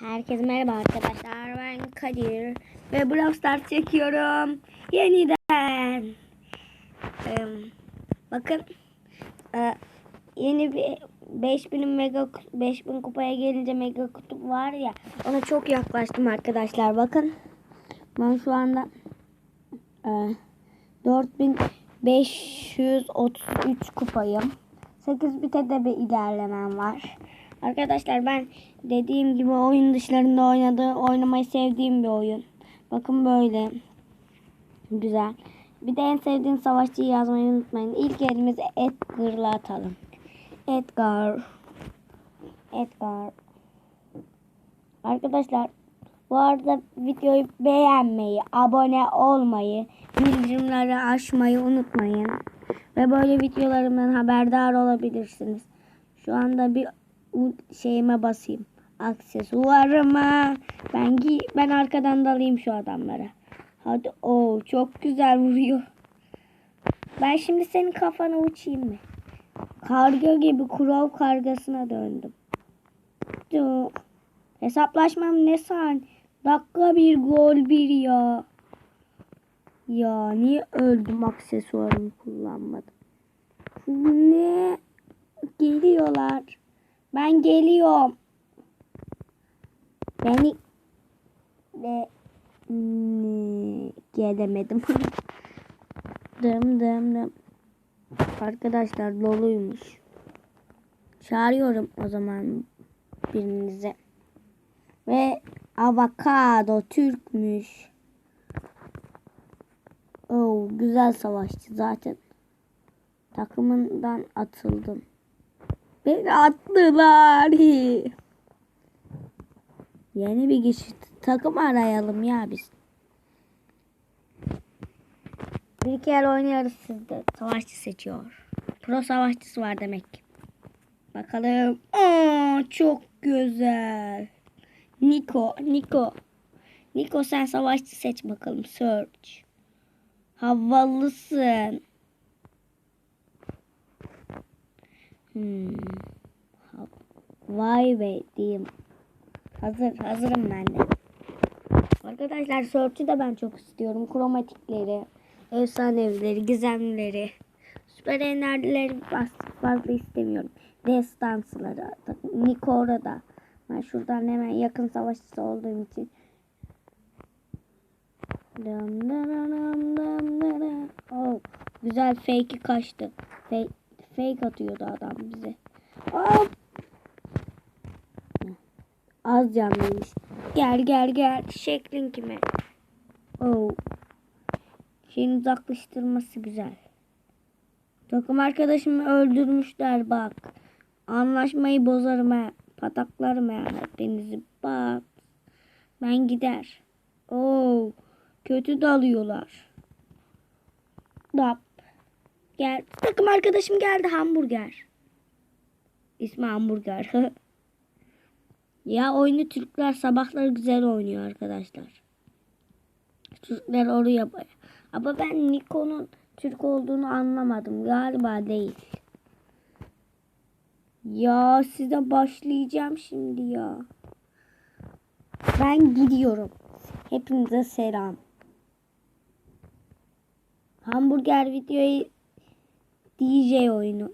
Herkese merhaba arkadaşlar. Ben Kadir ve Brawl Stars çekiyorum. Yeniden. Ee, bakın e, yeni bir 5000 mega 5000 kupaya gelince mega kutup var ya ona çok yaklaştım arkadaşlar. Bakın ben şu anda e, 4533 kupayım. 8 bitede bir ilerlemem var. Arkadaşlar ben dediğim gibi oyun dışlarında oynadığı, oynamayı sevdiğim bir oyun. Bakın böyle. Güzel. Bir de en sevdiğim savaşçıyı yazmayı unutmayın. İlk elimizi Edgar'la atalım. Edgar. Edgar. Arkadaşlar bu arada videoyu beğenmeyi, abone olmayı, bildirimleri açmayı unutmayın. Ve böyle videolarımdan haberdar olabilirsiniz. Şu anda bir şeyime basayım. Aksesuarıma. Ben gi ben arkadan dalayım şu adamlara. Hadi o çok güzel vuruyor. Ben şimdi senin kafana uçayım mı? Karga gibi kurov kargasına döndüm. Dur. Hesaplaşmam ne san? Dakika bir gol bir ya. Ya niye öldüm aksesuarımı kullanmadım? Ne? Geliyorlar. Ben geliyorum. Beni de ne? gelemedim. dım dım dım. Arkadaşlar doluymuş. Çağırıyorum o zaman birinize. Ve avokado Türkmüş. Oo, güzel savaşçı zaten. Takımından atıldım. Beni. Yeni bir kişi takım arayalım ya biz. Bir el oynuyoruz sizde. Savaşçı seçiyor. Pro savaşçısı var demek. Bakalım. Aa, çok güzel. Niko, Niko. Niko sen savaşçı seç bakalım. Search. Havalısın. Hmm. Vay be diyeyim. Hazır, hazırım ben de. Arkadaşlar Search'ü de ben çok istiyorum. Kromatikleri, efsanevileri, gizemlileri, süper enerjileri faz- fazla istemiyorum. Destansıları, Nikora da. Ben şuradan hemen yakın savaşçısı olduğum için. Dım dım dım dım dım. Oh, güzel fake'i kaçtı. Fake, fake atıyordu adam bize. Hop. Az canlıymış. Gel gel gel. Şeklin kime? Oh. Şeyin uzaklaştırması güzel. Takım arkadaşımı öldürmüşler bak. Anlaşmayı bozarım ha. Pataklarım ha. Hepinizi bak. Ben gider. Oo. Kötü dalıyorlar. Dap. Gel. Takım arkadaşım geldi hamburger. İsmi hamburger. ya oyunu Türkler sabahları güzel oynuyor arkadaşlar. Türkler oraya. Ama ben Niko'nun Türk olduğunu anlamadım. Galiba değil. Ya size başlayacağım şimdi ya. Ben gidiyorum. Hepinize selam. Hamburger videoyu DJ oyunu.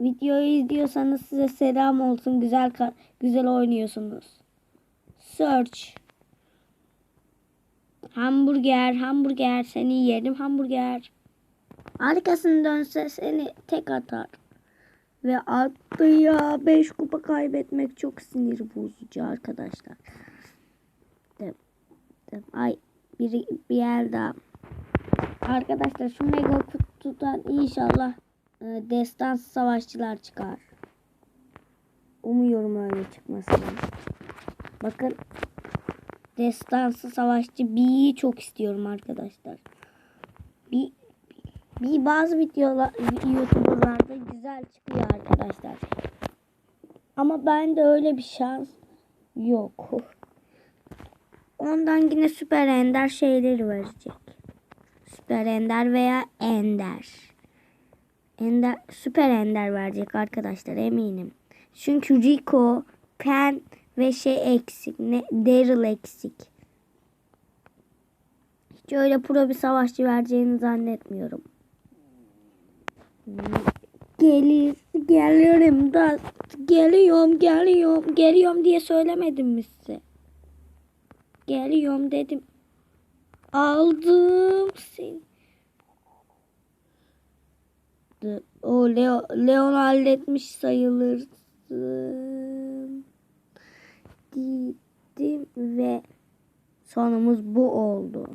Videoyu izliyorsanız size selam olsun. Güzel güzel oynuyorsunuz. Search. Hamburger, hamburger seni yerim hamburger. Arkasını dönse seni tek atar. Ve attı ya 5 kupa kaybetmek çok sinir bozucu arkadaşlar. Ay bir, bir yer daha. Arkadaşlar şu mega kutudan inşallah e, destans savaşçılar çıkar. Umuyorum öyle çıkmasını. Bakın destansı savaşçı B'yi çok istiyorum arkadaşlar. Bir, bir bazı videolar YouTuber'larda güzel çıkıyor arkadaşlar. Ama bende öyle bir şans yok. Ondan yine süper ender şeyleri verecek. Süper ender veya ender. Ender süper ender verecek arkadaşlar eminim. Çünkü Rico, Pen Ve şey eksik. Ne? Daryl eksik. Hiç öyle pro bir savaşçı vereceğini zannetmiyorum. Gelir, geliyorum da geliyorum, geliyorum, geliyorum diye söylemedim mi size? Geliyorum dedim. Aldım seni. O Leo, Leon halletmiş sayılırsın. Dedim ve sonumuz bu oldu.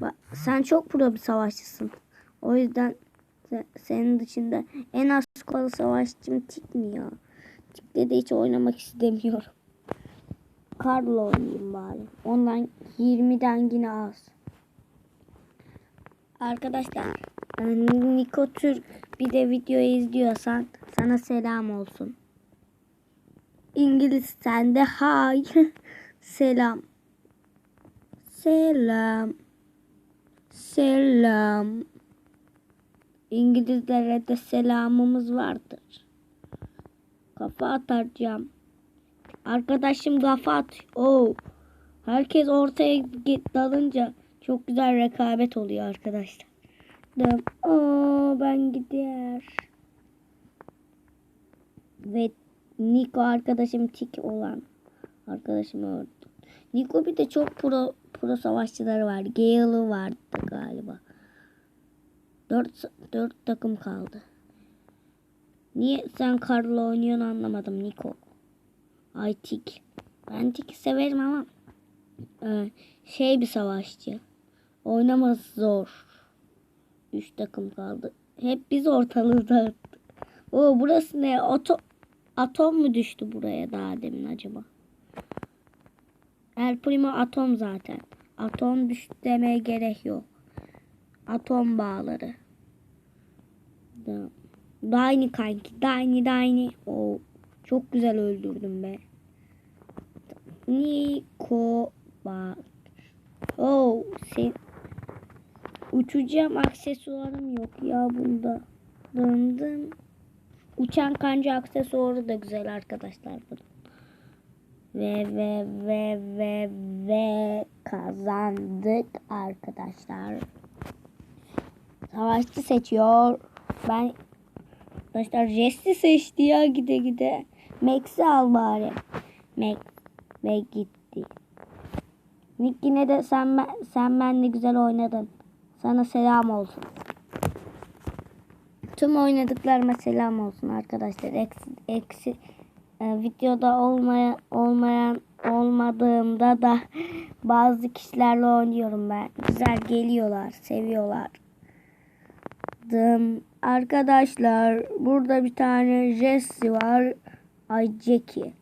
Bak, sen çok pro bir savaşçısın. O yüzden se- senin dışında en az skor savaşçım Tik mi ya? Tik'le de hiç oynamak istemiyorum. Carlo oynayayım bari. Ondan 20'den yine az. Arkadaşlar e, Niko Türk bir de videoyu izliyorsan sana selam olsun. İngiliz sende hay. selam. Selam. Selam. İngilizlere de selamımız vardır. Kafa atacağım. Arkadaşım kafa at. Oo. Herkes ortaya dalınca çok güzel rekabet oluyor arkadaşlar. Aa, ben gider. Ve Niko arkadaşım tik olan arkadaşım öldü. Niko bir de çok pro pro savaşçıları var. Gale'ı vardı galiba. Dört, dört takım kaldı. Niye sen Carlo oynuyorsun anlamadım Niko. Ay tik. Ben tiki severim ama e, şey bir savaşçı. Oynaması zor. Üç takım kaldı. Hep biz ortalığı dağıttık. O burası ne? Ato atom mu düştü buraya daha demin acaba? El Primo atom zaten. Atom düştü demeye gerek yok. Atom bağları. Da. Dayni kanki. Dayni dayni. O çok güzel öldürdüm be. Niko bak. Oh sen uçacağım aksesuarım yok ya bunda. Dın dın. Uçan kanca aksesuarı da güzel arkadaşlar bu. Ve ve ve ve ve kazandık arkadaşlar. Savaşçı seçiyor. Ben arkadaşlar Jesse seçti ya gide gide. Max'i al bari. Max ve gitti. Nick yine de sen sen benle güzel oynadın. Sana selam olsun. Tüm oynadıklarıma selam olsun arkadaşlar. Eksi, eksi e, videoda olmaya, olmayan olmadığımda da bazı kişilerle oynuyorum ben. Güzel geliyorlar, seviyorlar. Dım. Arkadaşlar burada bir tane Jesse var. Ay Jackie.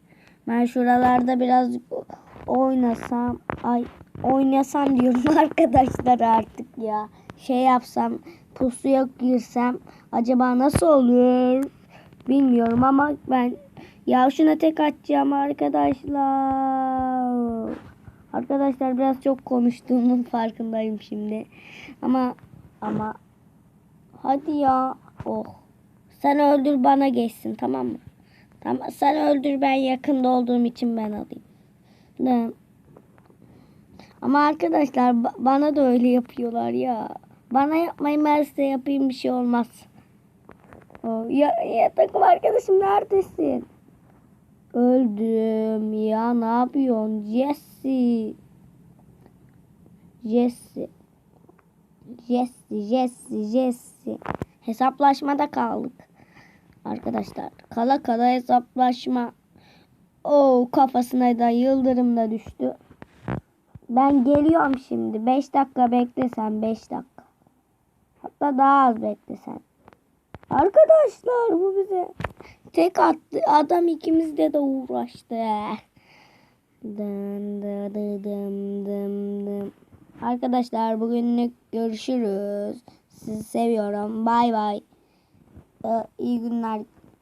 Ben şuralarda biraz oynasam ay oynasam diyorum arkadaşlar artık ya. Şey yapsam pusuya girsem acaba nasıl olur? Bilmiyorum ama ben ya şuna tek atacağım arkadaşlar. Arkadaşlar biraz çok konuştuğumun farkındayım şimdi. Ama ama hadi ya. Oh. Sen öldür bana geçsin tamam mı? Tamam sen öldür ben yakında olduğum için ben alayım. Ne? Ama arkadaşlar ba- bana da öyle yapıyorlar ya. Bana yapmayın ben size yapayım bir şey olmaz. Ya, ya takım arkadaşım neredesin? Öldüm ya ne yapıyorsun Jesse? Jesse. Jesse, Jesse, Jesse. Hesaplaşmada kaldık. Arkadaşlar kala kala hesaplaşma. O kafasına da yıldırım da düştü. Ben geliyorum şimdi. 5 dakika beklesen 5 dakika. Hatta daha az beklesen. Arkadaşlar bu bize tek attı. Adam ikimizde de uğraştı. Arkadaşlar bugünlük görüşürüz. Sizi seviyorum. Bay bay. Ee, iyi günler.